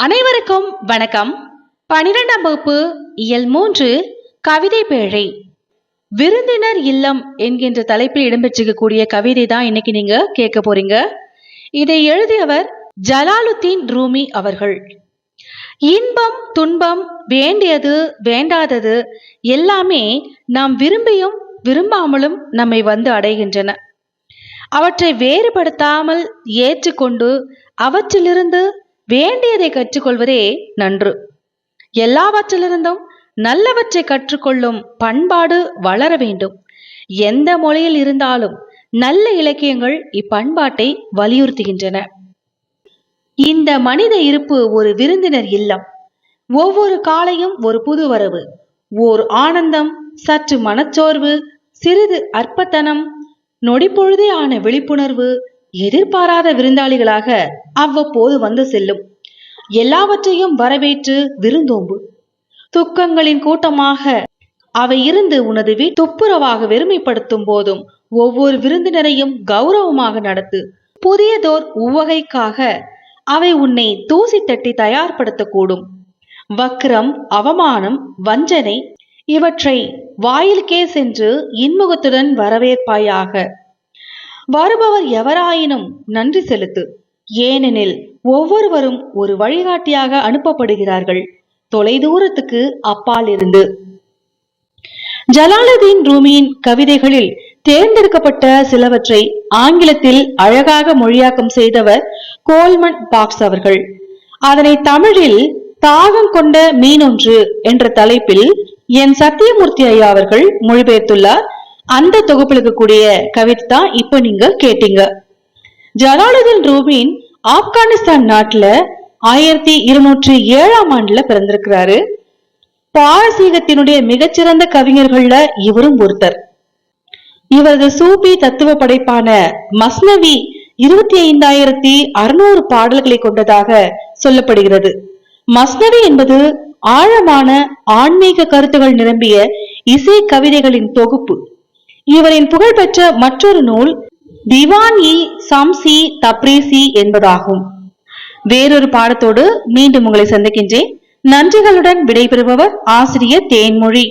அனைவருக்கும் வணக்கம். பனிரெண்டாம் வகுப்பு இயல் மூன்று கவிதை பேழை. விருந்தினர் இல்லம் என்கின்ற தலைப்பில் இடம்பெற்றிருக்கக்கூடிய கவிதை தான் இன்னைக்கு நீங்க கேட்க போறீங்க. இதை எழுதியவர் ஜலாலுத்தீன் ரூமி அவர்கள். இன்பம் துன்பம் வேண்டியது வேண்டாதது எல்லாமே நாம் விரும்பியும் விரும்பாமலும் நம்மை வந்து அடைகின்றன. அவற்றை வேறுபடுத்தாமல் ஏற்றுக்கொண்டு அவற்றிலிருந்து வேண்டியதை கற்றுக்கொள்வதே நன்று. எல்லாவற்றிலிருந்தும் நல்லவற்றை கற்றுக்கொள்ளும் பண்பாடு வளர வேண்டும். எந்த மொழியில் இருந்தாலும் நல்ல இலக்கியங்கள் இப்பண்பாட்டை வலியுறுத்துகின்றன. இந்த மனித இருப்பு ஒரு விருந்தினர் இல்லம். ஒவ்வொரு காலையும் ஒரு புது வரவு. ஓர் ஆனந்தம் சற்று மனச்சோர்வு சிறிது அற்பத்தனம் நொடிப்பொழுதே ஆன விழிப்புணர்வு எதிர்பாராத விருந்தாளிகளாக அவ்வப்போது வந்து செல்லும். எல்லாவற்றையும் வரவேற்று விருந்தோம்பு. துக்கங்களின் கூட்டமாக அவை இருந்து உனது வீட்டுப்புறவாக வெறுமைப்படுத்தும் போதும் ஒவ்வொரு விருந்தினரையும் கௌரவமாக நடத்து. புதியதோர் உவகைக்காக அவை உன்னை தூசி தட்டி தயார்படுத்தக்கூடும். வக்ரம் அவமானம் வஞ்சனை இவற்றை வாயிலுக்கே சென்று இன்முகத்துடன் வரவேற்பாயாக. வருபவர் எவராயினும் நன்றி செலுத்து. ஏனெனில் ஒவ்வொருவரும் ஒரு வழிகாட்டியாக அனுப்பப்படுகிறார்கள். தொலைதூரத்துக்கு அப்பால் இருந்து ஜலாலுதீன் ரூமியின் கவிதைகளில் தேர்ந்தெடுக்கப்பட்ட சிலவற்றை ஆங்கிலத்தில் அழகாக மொழியாக்கம் செய்தவர் கோல்மன் பாக்ஸ் அவர்கள். அதனை தமிழில் தாகம் கொண்ட மீனொன்று என்ற தலைப்பில் என் சத்தியமூர்த்தி ஐயா அவர்கள் மொழிபெயர்த்துள்ளார். அந்த தொகுப்பில் இருக்கக்கூடிய கவிதை தான் இப்ப நீங்க கேட்டீங்க. ஜலாலுதீன் ரூபின் ஆப்கானிஸ்தான் நாட்டுல ஆயிரத்தி இருநூற்றி ஏழாம் ஆண்டுல பிறந்திருக்கிறாரு. பாரசீகத்தினுடைய மிகச்சிறந்த கவிஞர்கள்ல இவரும் ஒருத்தர். இவரது சூபி தத்துவ படைப்பான மஸ்னவி இருபத்தி ஐந்தாயிரத்தி அறுநூறு பாடல்களை கொண்டதாக சொல்லப்படுகிறது. மஸ்னவி என்பது ஆழமான ஆன்மீக கருத்துகள் நிரம்பிய இசை கவிதைகளின் தொகுப்பு. இவரின் புகழ்பெற்ற மற்றொரு நூல் திவான் இ சம்சி தப்ரீசி என்பதாகும். வேறொரு பாடத்தோடு மீண்டும் உங்களை சந்திக்கின்றேன். நன்றிகளுடன் விடைபெறுபவர் ஆசிரியர் தேன்மொழி.